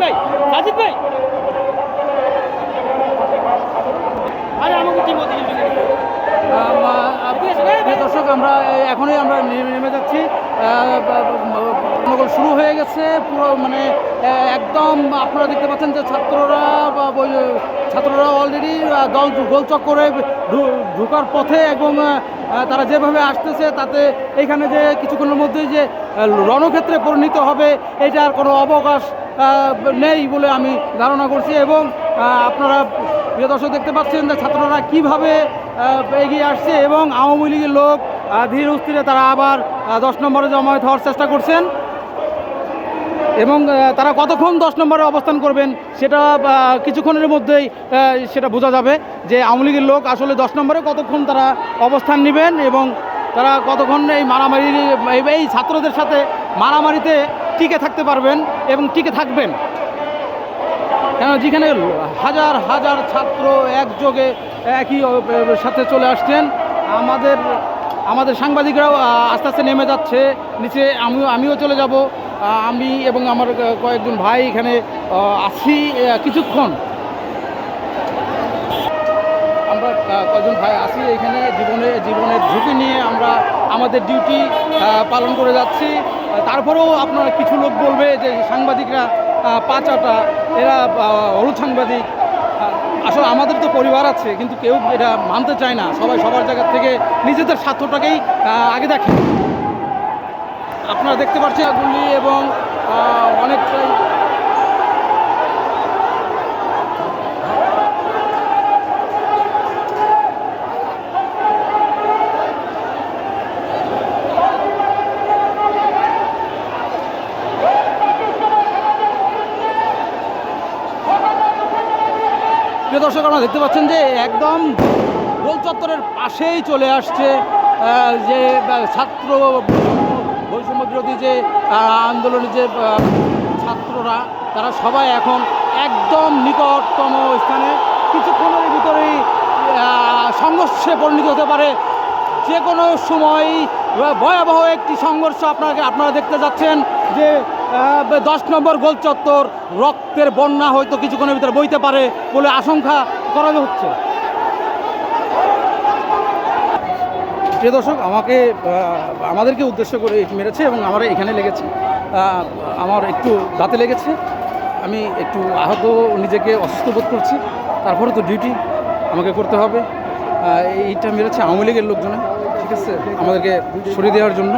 ভাই সাজিদ ভাই। আরে আমাকে ঠিক মতো দর্শক আমরা এখনই আমরা নেমে নেমে যাচ্ছি। গণ্ডগোল শুরু হয়ে গেছে পুরো মানে একদম আপনারা দেখতে পাচ্ছেন যে ছাত্ররা ছাত্ররা অলরেডি দল গোলচক করে ঢোকার পথে এবং তারা যেভাবে আসতেছে তাতে এখানে যে কিছুক্ষণের মধ্যেই যে রণক্ষেত্রে পরিণত হবে এটার কোনো অবকাশ নেই বলে আমি ধারণা করছি এবং আপনারা প্রিয় দর্শক দেখতে পাচ্ছেন যে ছাত্ররা কীভাবে এগিয়ে আসছে এবং আওয়ামী লীগের লোক ধীর ধীরে স্থিরে তারা আবার দশ নম্বরে জমায়েত হওয়ার চেষ্টা করছেন। এবং তারা কতক্ষণ দশ নম্বরে অবস্থান করবেন সেটা কিছুক্ষণের মধ্যেই সেটা বোঝা যাবে যে আওয়ামী লীগের লোক আসলে দশ নম্বরে কতক্ষণ তারা অবস্থান নেবেন এবং তারা কতক্ষণ এই মারামারি, এই- ছাত্রদের সাথে মারামারিতে টিকে থাকতে পারবেন এবং টিকে থাকবেন। কেন যেখানে হাজার হাজার ছাত্র একযোগে একই সাথে চলে আসছেন, আমাদের আমাদের সাংবাদিকরাও আস্তে আস্তে নেমে যাচ্ছে, নিচে আমিও আমিও চলে যাব। আমি এবং আমার কয়েকজন ভাই এখানে আছি কিছুক্ষণ। আমরা কয়েকজন ভাই আছি এখানে, জীবনে, জীবনের ঝুঁকি নিয়ে আমরা আমাদের ডিউটি পালন করে যাচ্ছি। তারপরেও আপনারা কিছু লোক বলবে যে সাংবাদিকরা পাচাটা, এরা হলুদ সাংবাদিক। আসলে আমাদের তো পরিবার আছে, কিন্তু কেউ এটা মানতে চায় না। সবাই সবার জায়গা থেকে নিজেদের স্বার্থটাকেই আগে দেখে। আপনারা দেখতে পাচ্ছেন গুলি এবং অনেকটাই দর্শক, আপনারা দেখতে পাচ্ছেন যে একদম গোল চত্বরের পাশেই চলে আসছে যে ছাত্র বৈষম্য বিরোধী যে আন্দোলনের যে ছাত্ররা, তারা সবাই এখন একদম নিকটতম স্থানে কিছুক্ষণের ভিতরেই সংঘর্ষে পরিণত হতে পারে। যে কোনো সময় ভয়াবহ একটি সংঘর্ষ আপনাকে, আপনারা দেখতে যাচ্ছেন যে দশ নম্বর গোল চত্বর রক্তের বন্যা হয়তো কিছুক্ষণের ভিতরে বইতে পারে বলে আশঙ্কা করা হচ্ছে। প্রিয় দর্শক, আমাকে আমাদেরকে উদ্দেশ্য করে মেরেছে এবং আমার এখানে লেগেছে। আমার একটু দাঁতে লেগেছে। আমি একটু আহত, নিজেকে অসুস্থ বোধ করছি। তারপরে তো ডিউটি আমাকে করতে হবে। এইটা মেরেছে আওয়ামী লীগের লোকজনে, ঠিক আছে? আমাদেরকে সরিয়ে দেওয়ার জন্য।